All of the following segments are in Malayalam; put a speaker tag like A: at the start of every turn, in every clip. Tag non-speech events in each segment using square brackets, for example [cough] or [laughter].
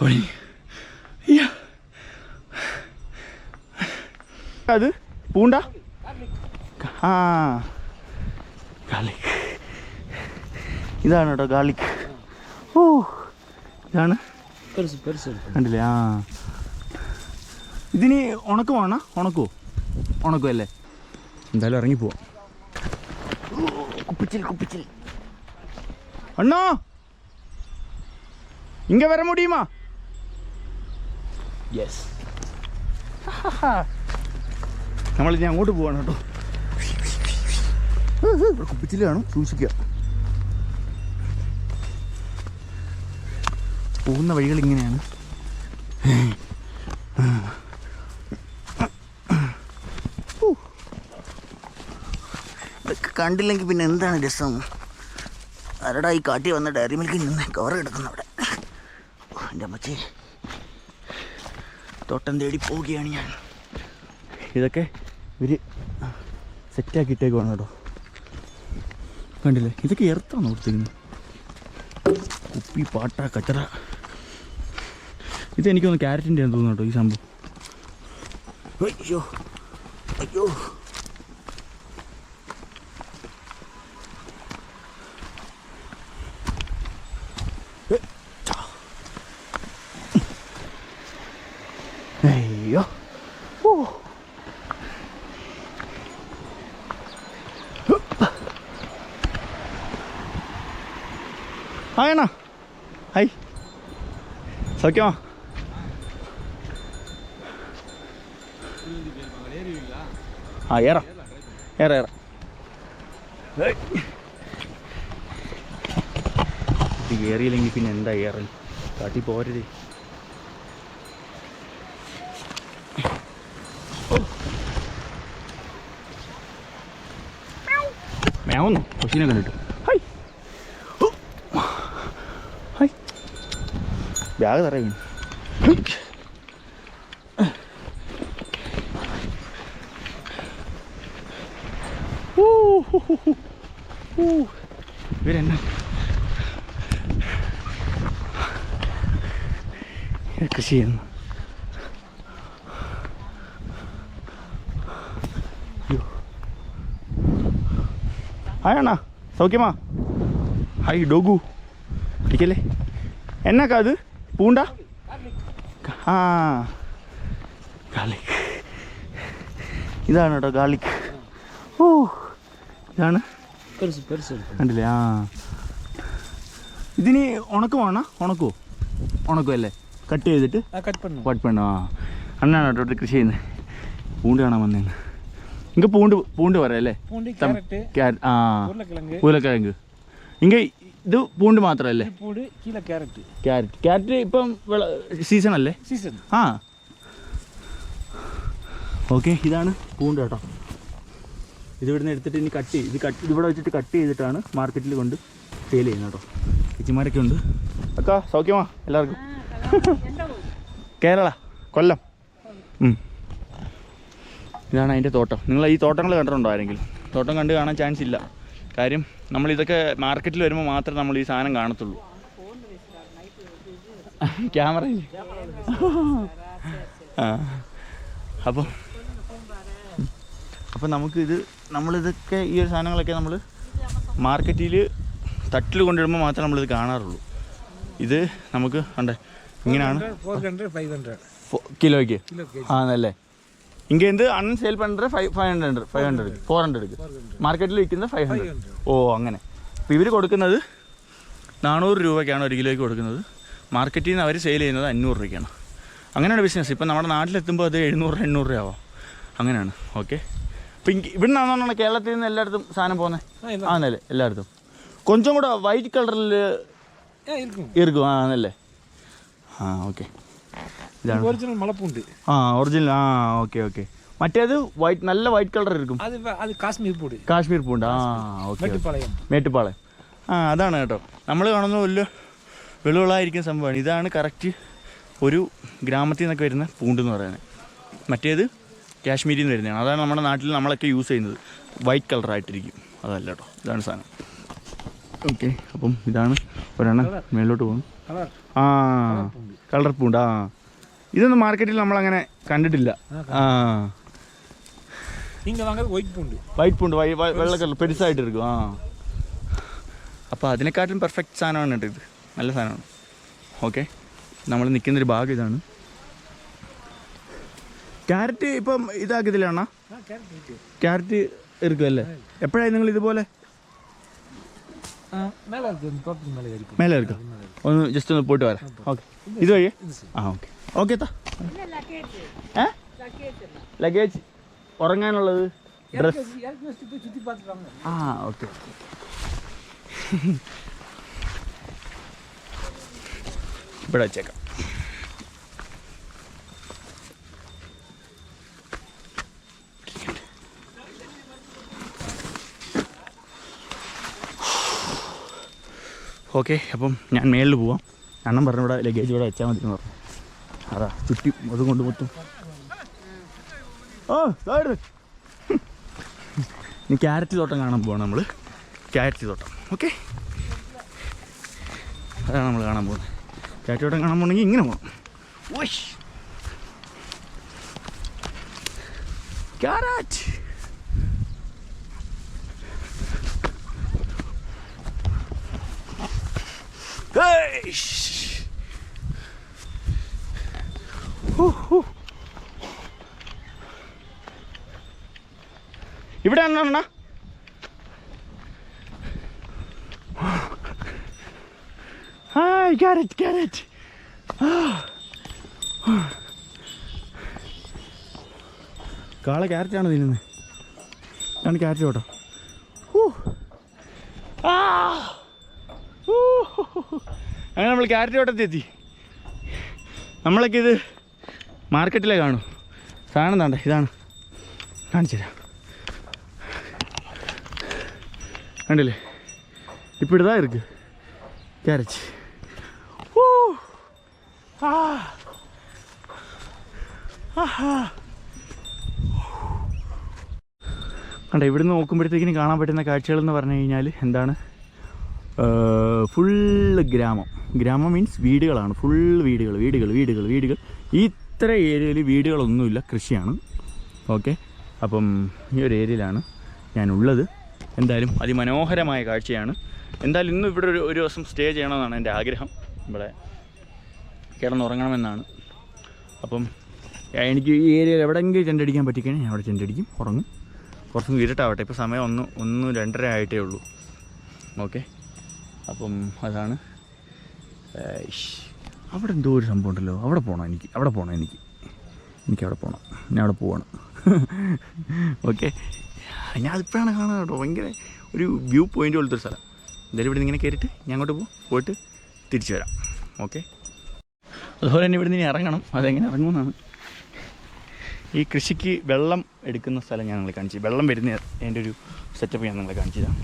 A: കുഴഞ്ഞു അയ്യോ. അത് പൂണ്ട ആ ഗാർലിക് ഇതാണ് കേട്ടോ ഗാർലിക് ഓ ഇതാണ്
B: பெருசு பெருசு இருக்கும்
A: കണ്ടില്ലേ ആ ഇതിന് ഉണക്കുവാണോ ഉണക്കുവോ ഉണക്കും അല്ലേ എന്തായാലും ഇറങ്ങി പോവാം കുപ്പിച്ചിൽ കുപ്പിച്ചിൽ അണ്ണാ ഇങ്ങ വര മുടിയുമാ യെസ് [laughs] നമ്മളിനി അങ്ങോട്ട് പോവാണ് കേട്ടോ. കുപ്പിച്ചിലാണ് കുപ്പിച്ചിൽ കാണും സൂക്ഷിക്കുക. പോകുന്ന വഴികൾ ഇങ്ങനെയാണ്. ഇതൊക്കെ കണ്ടില്ലെങ്കിൽ പിന്നെ എന്താണ് രസം? ആരടാ ഈ കാട്ടി വന്ന ഡയറി മിൽക്കിൽ നിന്ന് കവർ കിടക്കുന്ന അവിടെ. എന്റെ അമ്മച്ചി. തോട്ടം തേടി പോവുകയാണ് ഞാൻ. ഇതൊക്കെ ഇവർ സെറ്റാക്കിയിട്ടേക്കുവാണ് കേട്ടോ കണ്ടില്ലേ? ഇതൊക്കെ എർത്താണ് കൊടുത്തിരുന്നത് കുപ്പി പാട്ട കച്ചറ. ഇത് എനിക്കൊന്ന് ക്യാരറ്റിന്റെ തോന്നുന്നു കേട്ടോ ഈ സംഭവം. അയ്യോ അയ്യോ. അയ്യോ. ഓ. അണ്ണാ ഹായ് സൗഖ്യമാ. ആ ഏറാം. ഏറ ഏറ. ഇത് ഏറിയില്ലെങ്കിൽ പിന്നെ എന്താ ഏറൽ? കാട്ടി പോരത് മേവുന്നു കൊച്ചിനെ കണ്ടിട്ട്. Hi high. ബാഗ് തറ വീണു. ഇവരെന്നാ? കൃഷി ചെയ്യുന്നു. ഹായ് അണ്ണാ സൗഖ്യമാ ഹായ് ഡോഗു ഇരിക്കല്ലേ എന്നാക്കാ അത് പൂണ്ട ആ ഗാർലിക് ഇതാണ് കേട്ടോ ഗാർലിക് ഓ ഇതാണ്
B: பெருசு பெருசு இருக்கும்
A: കണ്ടില്ലേ ആ ഇതിന് ഉണക്കുവാണോ ഉണക്കുവോ ഉണക്കും അല്ലേ കട്ട് ചെയ്തിട്ട്
B: கட் பண்ணும்
A: കട്ട് പെണ്ണോ ആ അണ്ണാണ് കേട്ടോ ഇവിടെ കൃഷി ചെയ്യുന്നത് പൂണ്ട് കാണാൻ വന്നേന്ന് ഇങ്ങ പൂണ്ട് പൂണ്ട് പറയല്ലേ ആ. ഉരുളക്കിഴങ്ങ്. ഇങ്ങ ഇത് പൂണ്ട്
B: മാത്രല്ലേ?
A: ക്യാരറ്റ്. ക്യാരറ്റ്. ഇപ്പം സീസൺ അല്ലേ?
B: സീസൺ
A: ആ. ഓക്കെ ഇതാണ് പൂണ്ട് കേട്ടോ. ഇത് എടുത്തിട്ട് ഇനി കട്ട് ചെയ്ത് കട്ട് ഇതിവിടെ വെച്ചിട്ട് കട്ട് ചെയ്തിട്ടാണ് മാർക്കറ്റിൽ കൊണ്ട് സെയിൽ ചെയ്യുന്നത് കേട്ടോ. ചേച്ചിമാരൊക്കെ ഉണ്ട്. അക്കാ സൗഖ്യമാ? എല്ലാവർക്കും. കേരള കൊല്ലം. ഇതാണ് അതിന്റെ തോട്ടം. നിങ്ങൾ ഈ തോട്ടങ്ങൾ കണ്ടിട്ടുണ്ടോ ആരെങ്കിലും? തോട്ടം കണ്ട് കാണാൻ ചാൻസ് ഇല്ല. കാര്യം നമ്മൾ ഇതൊക്കെ മാർക്കറ്റിൽ വരുമ്പോൾ മാത്രമേ നമ്മൾ ഈ സാധനം കാണത്തുള്ളൂ. [laughs] ക്യാമറ [laughs] ആ. അപ്പോൾ അപ്പോൾ നമുക്കിത് നമ്മളിതൊക്കെ ഈ ഒരു സാധനങ്ങളൊക്കെ നമ്മൾ മാർക്കറ്റിൽ തട്ടിൽ കൊണ്ടുവരുമ്പോൾ മാത്രമേ നമ്മളിത് കാണാറുള്ളൂ. ഇത് നമുക്ക് ഉണ്ട് ഇങ്ങനെയാണ്. കിലോയ്ക്ക്? ആണല്ലേ? ഇങ്ങ എന്ത് അണ്ണൻ sale പണ്ടത് five five hundred five hundred four hundred മാർക്കറ്റിൽ വിൽക്കുന്നത് ഫൈവ് ഹൺഡ്രഡ് ഓ അങ്ങനെ അപ്പോൾ ഇവർ കൊടുക്കുന്നത് നാനൂറ് രൂപയ്ക്കാണ് ഒരു കിലോയ്ക്ക് കൊടുക്കുന്നത് മാർക്കറ്റിൽ നിന്ന് അവർ സെയിൽ ചെയ്യുന്നത് അഞ്ഞൂറ് രൂപയ്ക്കാണ് അങ്ങനെയാണ് ബിസിനസ് ഇപ്പം നമ്മുടെ നാട്ടിലെത്തുമ്പോൾ അത് എഴുന്നൂറ് എണ്ണൂറ് രൂപയാവും അങ്ങനെയാണ് ഓക്കെ ഇപ്പം ഇവിടെ നിന്നാണ് കേരളത്തിൽ നിന്ന് എല്ലായിടത്തും സാധനം പോകുന്നത് ആണല്ലേ എല്ലായിടത്തും കൊഞ്ചം കൂടെ വൈറ്റ് കളറിൽ
B: ஆ இருக்கும்
A: ഇരിക്കും ആ ആണല്ലേ ആ ഓക്കെ ഇതാണ്.
B: ഒറിജിനൽ
A: ആ ഒറിജിനൽ ആ ഓക്കെ ഓക്കെ മറ്റേത് വൈറ്റ് നല്ല വൈറ്റ് കളർ ഇരിക്കും.
B: അത് അത്
A: കാശ്മീർ പൂണ്ട്. കാശ്മീർ ആ ഓക്കെ മേട്ടുപാളയം ആ അതാണ് കേട്ടോ. നമ്മൾ കാണുന്ന വലിയ വെളുവിളായിരിക്കുന്ന സംഭവമാണ്. ഇതാണ് കറക്റ്റ് ഒരു ഗ്രാമത്തിൽ നിന്നൊക്കെ വരുന്ന പൂണ്ട് എന്ന് പറയുന്നത്. മറ്റേത് കാശ്മീരിൽ നിന്ന് വരുന്നതാണ്. അതാണ് നമ്മുടെ നാട്ടിൽ നമ്മളൊക്കെ യൂസ് ചെയ്യുന്നത്. വൈറ്റ് കളറായിട്ടിരിക്കും അതല്ല കേട്ടോ. ഇതാണ് സാധനം. ഓക്കെ അപ്പം ഇതാണ് ഒരെണ്ണം മേലോട്ട് പോകും ആ കളർ പൂണ്ട്. ആ. ഇതൊന്നും മാർക്കറ്റിൽ നമ്മളങ്ങനെ കണ്ടിട്ടില്ല ആ
B: நீங்கள் வாங்குறது ஒயிட் பூண்டு
A: വൈറ്റ് പൂണ്ട് വൈ വൈ- വെള്ള കളർ പെരുസായിട്ട് ഇരിക്കും ആ അപ്പോൾ അതിനെക്കാട്ടിലും പെർഫെക്റ്റ് സാധനമാണ് കേട്ടോ ഇത് നല്ല സാധനമാണ് ഓക്കെ നമ്മൾ നിൽക്കുന്നൊരു ഭാഗം ഇതാണ് ക്യാരറ്റ് ഇപ്പം ഇതാക്കത്തില്ലാണ
B: ஆ கேரட் இருக்கு
A: ക്യാരറ്റ് ഇരിക്കുമല്ലേ എപ്പോഴായി നിങ്ങൾ ഇതുപോലെ
B: ஆ மேலே இருக்கு இந்த தோட்டத்துக்கு மேலே இருக்கு
A: മേലെ ഇരിക്കും ഒന്ന് ജസ്റ്റ് ഒന്ന് പോയിട്ട് വരാം ഓക്കെ ഇത് വഴിയേ
B: இது சரி
A: ആ ഓക്കെ ഓക്കെ ലഗേജ് ഉറങ്ങാനുള്ളത്? ഡ്രസ് ആ ഓക്കെ. ഇവിടെ വെച്ചേക്കാം. ഓക്കെ അപ്പം ഞാൻ മേളിൽ പോവാം. അണ്ണൻ പറഞ്ഞു ഇവിടെ ലഗേജ് ഇവിടെ വെച്ചാൽ മതി പറഞ്ഞു. അതാ ചുറ്റി അത് കൊണ്ട് മൊത്തം. ആ ഇനി ക്യാരറ്റ് തോട്ടം കാണാൻ പോവാണ് നമ്മൾ ക്യാരറ്റ് തോട്ടം ഓക്കെ? അതാണ് നമ്മൾ കാണാൻ പോകുന്നത്. ക്യാരറ്റ് തോട്ടം കാണാൻ പോകണമെങ്കിൽ ഇങ്ങനെ പോകണം ഓഷ് ക്യാരറ്റ്. Eish. ഇവിടെ അണ്ണ. ഹായ് ക്യാരറ്റ് ക്യാരറ്റ് കാള ക്യാരറ്റാണ് തിന്നുന്നത് ഇതാണ് ക്യാരറ്റ് കേട്ടോ അങ്ങനെ നമ്മൾ ക്യാരറ്റ് വട്ടത്തെത്തി നമ്മളൊക്കെ ഇത് മാർക്കറ്റിലെ കാണും. സാധനം താണ്ട ഇതാണ്. കാണിച്ചു തരാം. കണ്ടില്ലേ? ഇപ്പം ഇടതാ ഇരിക്ക്. ക്യാരറ്റ് ഓ കണ്ട ആഹാ നിന്ന് ഇവിടുന്ന് നോക്കുമ്പോഴത്തേക്കിനും കാണാൻ പറ്റുന്ന കാഴ്ചകൾ എന്ന് പറഞ്ഞു കഴിഞ്ഞാൽ എന്താണ്? ഫുള്ള് ഗ്രാമം. ഗ്രാമം മീൻസ് വീടുകളാണ്. ഫുൾ വീടുകൾ വീടുകൾ വീടുകൾ വീടുകൾ. ഈ ഇത്ര ഏരിയയിൽ വീടുകളൊന്നുമില്ല കൃഷിയാണ്. ഓക്കെ അപ്പം ഈ ഒരു ഏരിയയിലാണ് ഞാനുള്ളത്. എന്തായാലും അതിമനോഹരമായ കാഴ്ചയാണ്. എന്തായാലും ഇന്നും ഇവിടെ ഒരു ഒരു ദിവസം സ്റ്റേ ചെയ്യണമെന്നാണ് എന്റെ ആഗ്രഹം. ഇവിടെ കിടന്നുറങ്ങണമെന്നാണ്. അപ്പം എനിക്ക് ഈ ഏരിയയിൽ എവിടെയെങ്കിലും ചെണ്ടടിക്കാൻ പറ്റിക്കഴിഞ്ഞാൽ ഞാൻ അവിടെ ചെണ്ടടിക്കും ഉറങ്ങും. കുറച്ചും ഇരുട്ടാവട്ടെ ഇപ്പോൾ സമയം ഒന്ന് ഒന്ന് രണ്ടര ആയിട്ടേ ഉള്ളൂ. ഓക്കെ അപ്പം അതാണ്. അവിടെ എന്തോ ഒരു സംഭവം ഉണ്ടല്ലോ. അവിടെ പോകണം എനിക്ക്. അവിടെ പോകണം എനിക്ക്. എനിക്ക് അവിടെ പോകണം ഞാൻ അവിടെ പോവാണ്. ഓക്കെ ഞാൻ അതിപ്പോഴാണ് കാണുക കേട്ടോ. ഭയങ്കര ഒരു വ്യൂ പോയിന്റ് പോലത്തെ ഒരു സ്ഥലം. എന്തായാലും ഇവിടെ ഇങ്ങനെ കയറിയിട്ട് ഞാൻ അങ്ങോട്ട് പോകും. പോയിട്ട് തിരിച്ചു വരാം. ഓക്കെ അതുപോലെ തന്നെ ഇവിടെ നിന്ന് ഇറങ്ങണം. അതെങ്ങനെ ഇറങ്ങുമെന്നാണ്. ഈ കൃഷിക്ക് വെള്ളം എടുക്കുന്ന സ്ഥലം ഞാൻ നിങ്ങളെ കാണിച്ചു വെള്ളം വരുന്ന എന്റെ ഒരു സെറ്റപ്പ് ഞാൻ നിങ്ങളെ കാണിച്ചതാണ്.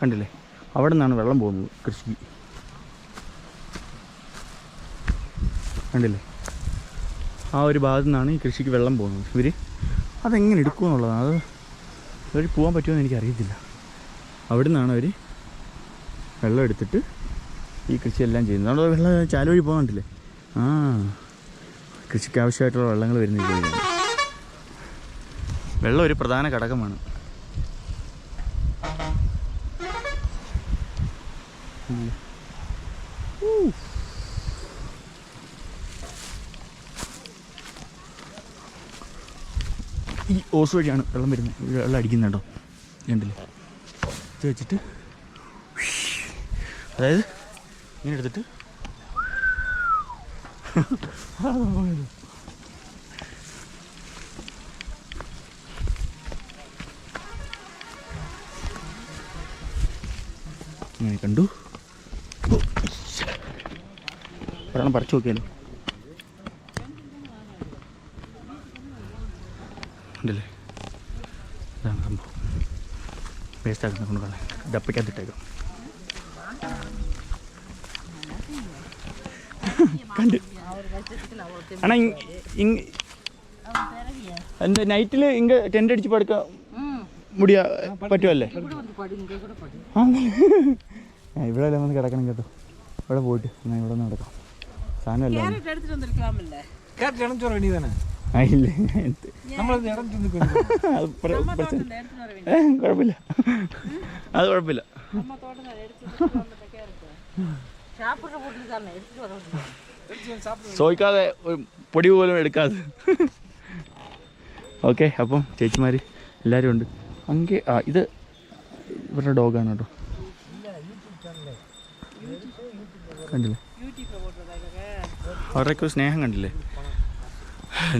A: കണ്ടില്ലേ? അവിടെ നിന്നാണ് വെള്ളം പോകുന്നത് കൃഷിക്ക്. കണ്ടില്ലേ? ആ ഒരു ഭാഗത്തു നിന്നാണ് ഈ കൃഷിക്ക് വെള്ളം പോകുന്നത്. ഇവർ അതെങ്ങനെ എടുക്കുമെന്നുള്ളതാണ് അത് അവർ പോകാൻ പറ്റുമെന്ന് എനിക്കറിയത്തില്ല. അവിടെ നിന്നാണ് അവർ വെള്ളം എടുത്തിട്ട് ഈ കൃഷിയെല്ലാം ചെയ്യുന്നത്. അവിടെ വെള്ളം ചാല വഴി പോകുന്നുണ്ടല്ലേ ആ കൃഷിക്ക് ആവശ്യമായിട്ടുള്ള വെള്ളങ്ങൾ വരുന്ന ഈ വെള്ളം ഒരു പ്രധാന ഘടകമാണ്. ഈ ഓസ് വഴിയാണ് വെള്ളം വരുന്നത്. വെള്ളം അടിക്കുന്നുണ്ടോ കണ്ടില്ലേ? ഇത് വെച്ചിട്ട് അതായത് ഇങ്ങനെ എടുത്തിട്ട് ഇങ്ങനെ കണ്ടു. ഒരെണ്ണം പറിച്ചു നോക്കിയാലോ? ഉണ്ടല്ലേ? ഇതാണ് സംഭവം. വേസ്റ്റാക്കുന്ന കൊണ്ട് കളയാം. ദപ്പിക്കാത്തിട്ടേക്കാം കണ്ട്. എന്താ നൈറ്റിൽ ഇങ്ങ ടെന്റ് അടിച്ച് പടുക്കാൻ മുടിയാ പറ്റുമല്ലേ ഇവിടെ വന്ന് കിടക്കണം കേട്ടോ. ഇവിടെ പോയിട്ട്. എന്നാ ഇവിടെ നടക്കാം കുഴപ്പമില്ല. അത് കുഴപ്പമില്ല. ചോദിക്കാതെ പൊടി പോലും എടുക്കാതെ. ഓക്കെ അപ്പം ചേച്ചിമാര് എല്ലാവരും ഉണ്ട്. അങ്ങേ ആ ഇത് ഇവരുടെ ഡോഗാണ് കേട്ടോ. കണ്ടില്ലേ? അവരുടെയൊക്കെ ഒരു സ്നേഹം കണ്ടില്ലേ?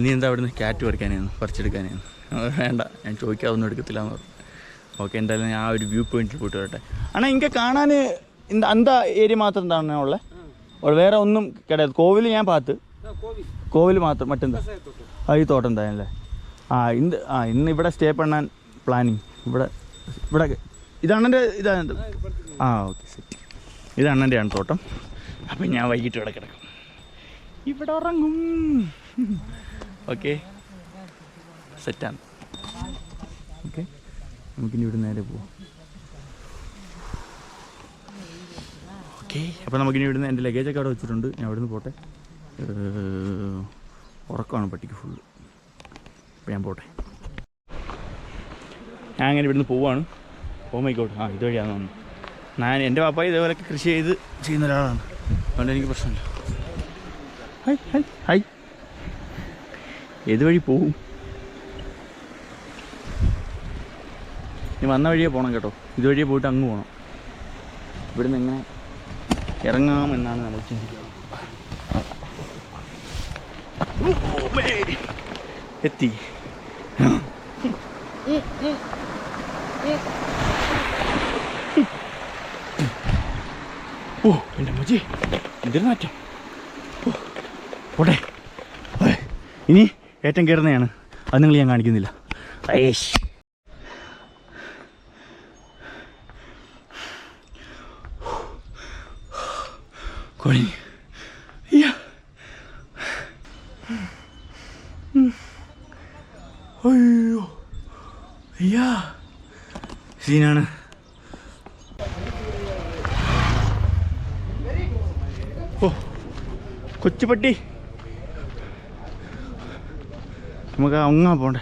A: നീ എന്താ അവിടുന്ന് ക്യാറ്റ് പറിക്കാനായിരുന്നു? പറിച്ചെടുക്കാനായിരുന്നു? വേണ്ട ഞാൻ ചോദിക്കാതൊന്നും എടുക്കത്തില്ല എന്ന് പറഞ്ഞു. ഓക്കെ എന്തായാലും ഞാൻ ആ ഒരു വ്യൂ പോയിന്റിൽ പോയിട്ട് വരട്ടെ. അണ്ണാ ഇങ്ങനെ കാണാൻ എന്താ എന്താ ഏരിയ മാത്രം എന്താണ് ഉള്ളത് വേറെ ഒന്നും കിടയത് കോവിൽ ഞാൻ പാത്ത്. കോവിൽ മാത്രം മറ്റെന്താ? ആ ഈ തോട്ടം തന്നെ ആ ഇന്ന് ആ ഇന്ന് ഇവിടെ സ്റ്റേ പണ്ണാൻ പ്ലാനിങ് ഇവിടെ ഇവിടെ ഇതാണ് എന്റെ ഇതാണ് ആ ഓക്കെ ശരി ഇത് അണ്ണന്റെയാണ് തോട്ടം. അപ്പം ഞാൻ വൈകിട്ട് ഇവിടെ കിടക്കും. ഇവിടെ ഉറങ്ങും. ഓക്കെ സെറ്റാണ് ഓക്കെ നമുക്കിനി ഇവിടെ നേരെ പോവാം. ഓക്കെ അപ്പോൾ നമുക്കിനി ഇവിടുന്ന് എന്റെ ലഗേജൊക്കെ അവിടെ വെച്ചിട്ടുണ്ട്. ഞാൻ അവിടുന്ന് പോട്ടെ. ഉറക്കമാണ് പട്ടിക്ക് ഫുള്ള് അപ്പോൾ ഞാൻ പോട്ടെ. ഞാൻ അങ്ങനെ ഇവിടുന്ന് പോവാണ്. ഓ മൈ ഗോഡ് ആ ഇതുവഴിയാണെന്ന് ഞാൻ എന്റെ പാപ്പ ഇതേപോലെയൊക്കെ കൃഷി ചെയ്ത് ചെയ്യുന്ന ഒരാളാണ്. അതുകൊണ്ട് എനിക്ക് പ്രശ്നമില്ല. Hi hi hi. ഏത് വഴി പോവും? ഇനി വന്ന വഴിയേ പോകണം കേട്ടോ. ഇതുവഴിയേ പോയിട്ട് അങ്ങ് പോകണം ഇവിടുന്ന് എങ്ങനെ ഇറങ്ങാമെന്നാണ് നമ്മൾ ചിന്തിക്കുന്നത്. എത്തി. ഓ എന്റെ മജി എന്തൊരു പോട്ടെ. ഇനി ഏറ്റവും കയറുന്നതാണ് അത് നിങ്ങൾ ഞാൻ കാണിക്കുന്നില്ല. അയേഷ് കൊഴിഞ്ഞ്. അയ്യോ. അയ്യോ. സീനാണ്. ഓ കൊച്ചുപട്ടി. നമുക്ക് അങ്ങാ പോണ്ടേ.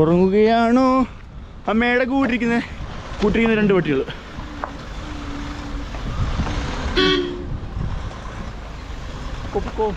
A: ഉറങ്ങുകയാണോ? അമ്മയുടെ കൂട്ടിരിക്കുന്നത് കൂട്ടിരിക്കുന്ന? രണ്ട് പട്ടികൾ പൊക്കോ